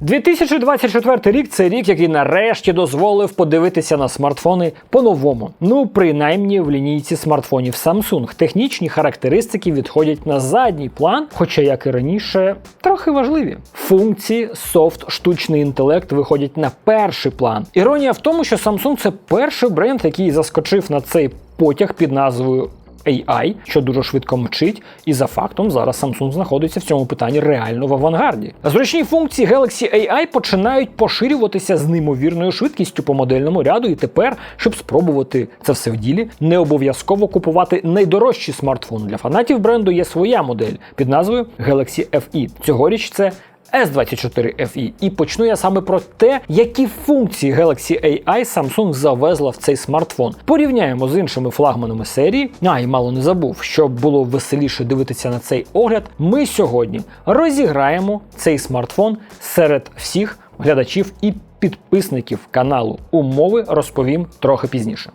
2024 рік це рік, який нарешті дозволив подивитися на смартфони по-новому. Ну, принаймні в лінійці смартфонів Samsung. Технічні характеристики відходять на задній план, хоча, як і раніше, трохи важливі. Функції, софт, штучний інтелект виходять на перший план. Іронія в тому, що Samsung це перший бренд, який заскочив на цей потяг під назвою AI, що дуже швидко мчить, і за фактом зараз Samsung знаходиться в цьому питанні реально в авангарді. Зручні функції Galaxy AI починають поширюватися з неймовірною швидкістю по модельному ряду, і тепер, щоб спробувати це все в ділі, не обов'язково купувати найдорожчий смартфон. Для фанатів бренду є своя модель під назвою Galaxy FE. Цьогоріч це S24 FE. І почну я саме про те, які функції Galaxy AI Samsung завезла в цей смартфон. Порівняємо з іншими флагманами серії. А і мало не забув, щоб було веселіше дивитися на цей огляд. Ми сьогодні розіграємо цей смартфон серед всіх глядачів і підписників каналу. Умови розповім трохи пізніше.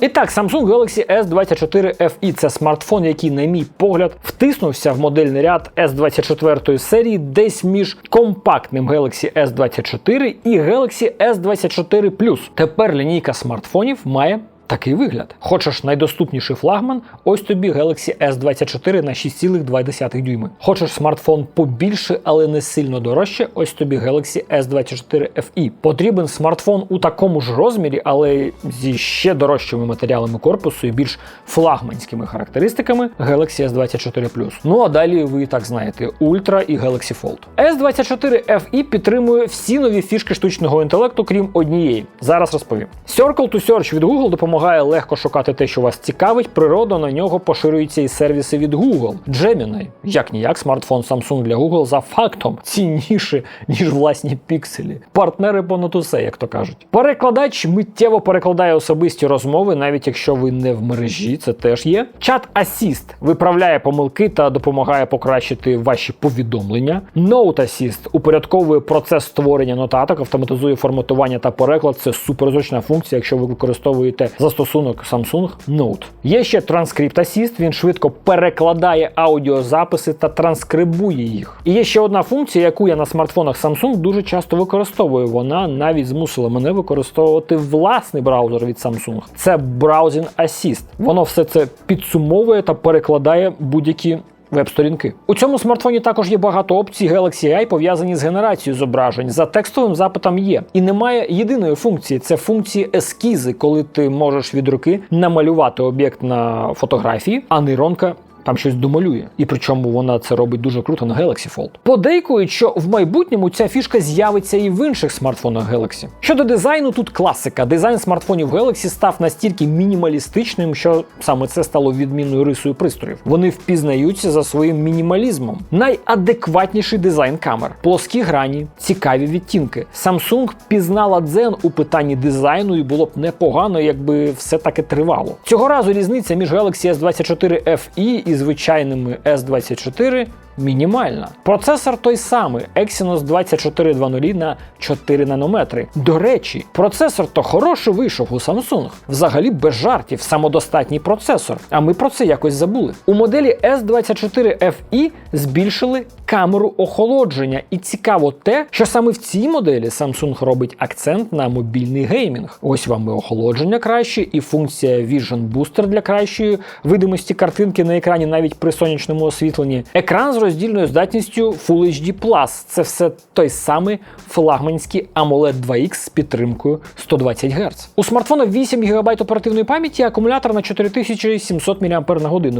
І так, Samsung Galaxy S24 FE це смартфон, який, на мій погляд, втиснувся в модельний ряд S24 серії десь між компактним Galaxy S24 і Galaxy S24 Plus. Тепер лінійка смартфонів має Такий вигляд. Хочеш найдоступніший флагман? Ось тобі Galaxy S24 на 6,2 дюйми. Хочеш смартфон побільше, але не сильно дорожче? Ось тобі Galaxy S24 FE. Потрібен смартфон у такому ж розмірі, але зі ще дорожчими матеріалами корпусу і більш флагманськими характеристиками Galaxy S24 Ну а далі ви і так знаєте: Ultra і Galaxy Fold. S24 FE підтримує всі нові фішки штучного інтелекту, крім однієї. Зараз розповім. Circle to Search від Google допомагає допомагає легко шукати те, що вас цікавить, природа на нього поширюються і сервіси від Google. Gemini. як ніяк, смартфон Samsung для Google за фактом цінніше, ніж власні пікселі. Партнери понад усе, як то кажуть. Перекладач миттєво перекладає особисті розмови, навіть якщо ви не в мережі, це теж є. Чат Assist виправляє помилки та допомагає покращити ваші повідомлення. Note Assist упорядковує процес створення нотаток, автоматизує форматування та переклад. Це суперзручна функція, якщо ви використовуєте застосунок Samsung Note. Є ще Transcript Assist, він швидко перекладає аудіозаписи та транскрибує їх. І є ще одна функція, яку я на смартфонах Samsung дуже часто використовую. Вона навіть змусила мене використовувати власний браузер від Samsung. Це Browsing Assist. Воно все це підсумовує та перекладає будь-які веб-сторінки. У цьому смартфоні також є багато опцій Galaxy AI пов'язані з генерацією зображень. За текстовим запитом є. І немає єдиної функції це функції ескізи, коли ти можеш від руки намалювати об'єкт на фотографії, а нейронка там щось домалює. І причому вона це робить дуже круто на Galaxy Fold. Подейкують, що в майбутньому ця фішка з'явиться і в інших смартфонах Galaxy. Щодо дизайну, тут класика. Дизайн смартфонів Galaxy став настільки мінімалістичним, що саме це стало відмінною рисою пристроїв. Вони впізнаються за своїм мінімалізмом. Найадекватніший дизайн камер, плоскі грані, цікаві відтінки. Samsung пізнала дзен у питанні дизайну, і було б непогано, якби все таки тривало. Цього разу різниця між Galaxy S24 FE і звичайними S24 мінімальна. Процесор той самий Exynos 2420 на 4 нанометри. До речі, процесор то хороший вийшов у Samsung. Взагалі без жартів, самодостатній процесор. А ми про це якось забули. У моделі S24 FE збільшили камеру охолодження, і цікаво те, що саме в цій моделі Samsung робить акцент на мобільний геймінг. Ось вам і охолодження краще, і функція Vision Booster для кращої видимості картинки на екрані навіть при сонячному освітленні. Екран роздільною здатністю Full HD+. Це все той самий флагманський AMOLED 2X з підтримкою 120 Гц. У смартфона 8 ГБ оперативної пам'яті, акумулятор на 4700 мАч.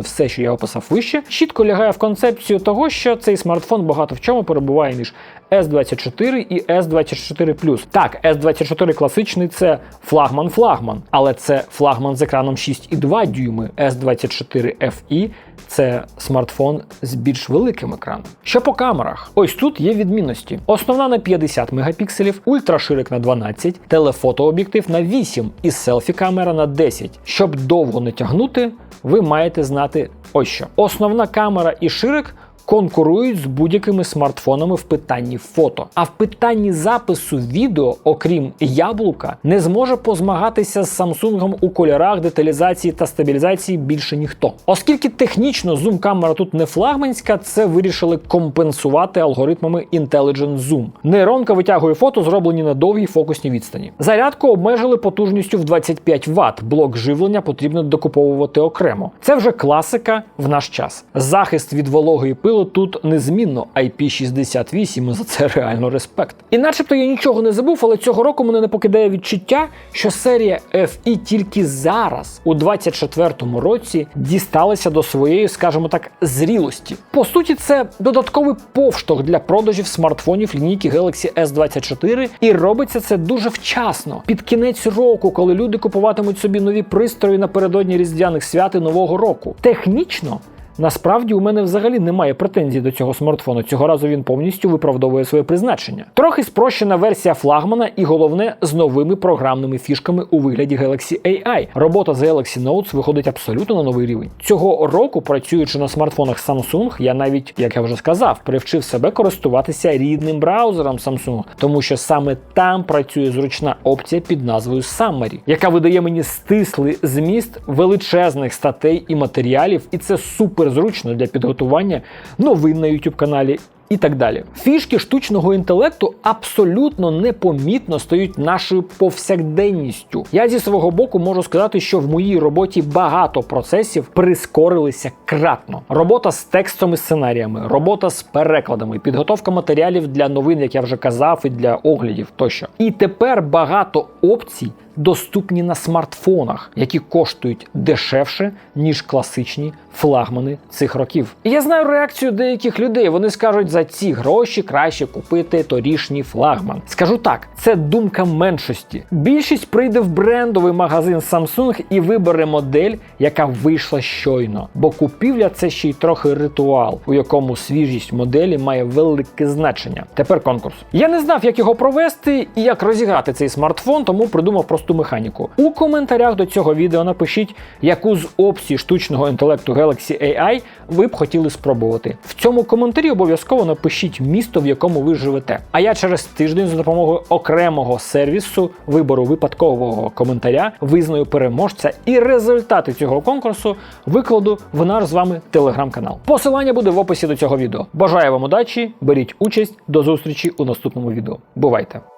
Все, що я описав вище, чітко лягає в концепцію того, що цей смартфон багато в чому перебуває між S24 і S24 Так, S24 класичний це флагман-флагман, але це флагман з екраном 6,2 дюйми. S24 FE це смартфон з більш великим екраном. Що по камерах? Ось тут є відмінності. Основна на 50 мегапікселів, ультраширик на 12, телефотооб'єктив на 8 і селфі-камера на 10. Щоб довго не тягнути, ви маєте знати ось що. Основна камера і ширик конкурують з будь-якими смартфонами в питанні фото. А в питанні запису відео, окрім яблука, не зможе позмагатися з Samsung у кольорах, деталізації та стабілізації більше ніхто. Оскільки технічно зум-камера тут не флагманська, це вирішили компенсувати алгоритмами Intelligent Zoom. Нейронка витягує фото, зроблені на довгій фокусній відстані. Зарядку обмежили потужністю в 25 Вт. Блок живлення потрібно докуповувати окремо. Це вже класика в наш час. Захист від вологи і пилу тут незмінно IP68, і за це реально респект. І начебто я нічого не забув, але цього року мене не покидає відчуття, що серія FE тільки зараз, у 24-му році, дісталася до своєї, скажімо так, зрілості. По суті, це додатковий повштовх для продажів смартфонів лінійки Galaxy S24, і робиться це дуже вчасно. Під кінець року, коли люди купуватимуть собі нові пристрої напередодні різдвяних свят і нового року. Технічно Насправді у мене взагалі немає претензій до цього смартфону. Цього разу він повністю виправдовує своє призначення. Трохи спрощена версія флагмана, і головне з новими програмними фішками у вигляді Galaxy AI. Робота з Galaxy Notes виходить абсолютно на новий рівень. Цього року, працюючи на смартфонах Samsung, я навіть, як я вже сказав, привчив себе користуватися рідним браузером Samsung, тому що саме там працює зручна опція під назвою Summary, яка видає мені стислий зміст величезних статей і матеріалів, і це супер зручно для підготування новин на YouTube каналі. І так далі. Фішки штучного інтелекту абсолютно непомітно стають нашою повсякденністю. Я зі свого боку можу сказати, що в моїй роботі багато процесів прискорилися кратно. Робота з текстом і сценаріями, робота з перекладами, підготовка матеріалів для новин, як я вже казав, і для оглядів тощо. І тепер багато опцій доступні на смартфонах, які коштують дешевше, ніж класичні флагмани цих років. І я знаю реакцію деяких людей. Вони скажуть, за ці гроші краще купити торішній флагман. Скажу так, це думка меншості. Більшість прийде в брендовий магазин Samsung і вибере модель, яка вийшла щойно. Бо купівля це ще й трохи ритуал, у якому свіжість моделі має велике значення. Тепер конкурс. Я не знав, як його провести і як розіграти цей смартфон, тому придумав просту механіку. У коментарях до цього відео напишіть, яку з опцій штучного інтелекту Galaxy AI ви б хотіли спробувати. В цьому коментарі напишіть місто, в якому ви живете. А я через тиждень за допомогою окремого сервісу вибору випадкового коментаря визнаю переможця і результати цього конкурсу викладу в наш з вами телеграм-канал. Посилання буде в описі до цього відео. Бажаю вам удачі, беріть участь, до зустрічі у наступному відео. Бувайте!